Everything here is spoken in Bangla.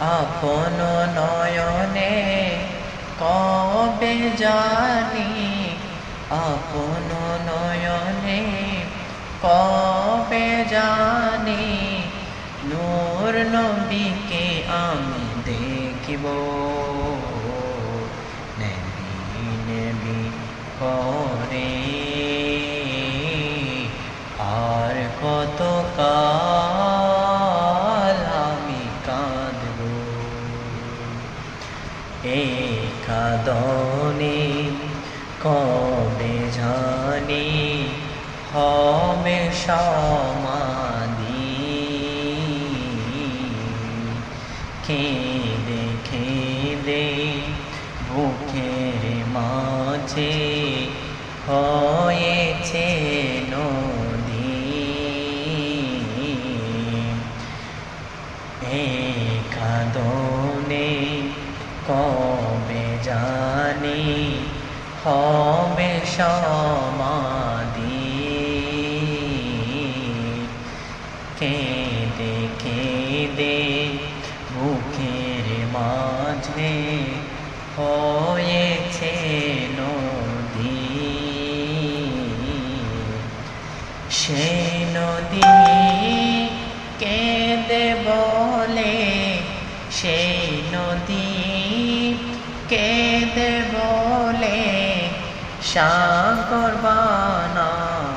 আপন নয়নে কবে জানি? আপন নয়নে কবে জানি? নূর নবীকে আমি দেখিব। নবী নবী করে আর কত কাদনে কবে জানি হবে সমাধি। খেদে খেদে বুকের মাঝে হয়েছে নদী। কাঁদনে কবে জানি? হবে সমাধি। কেঁদে কেঁদে বুকের মাঝে হয়েছে নদী। সে নদী কেঁদে বলে কেঁদে বলে সাগর বানাবো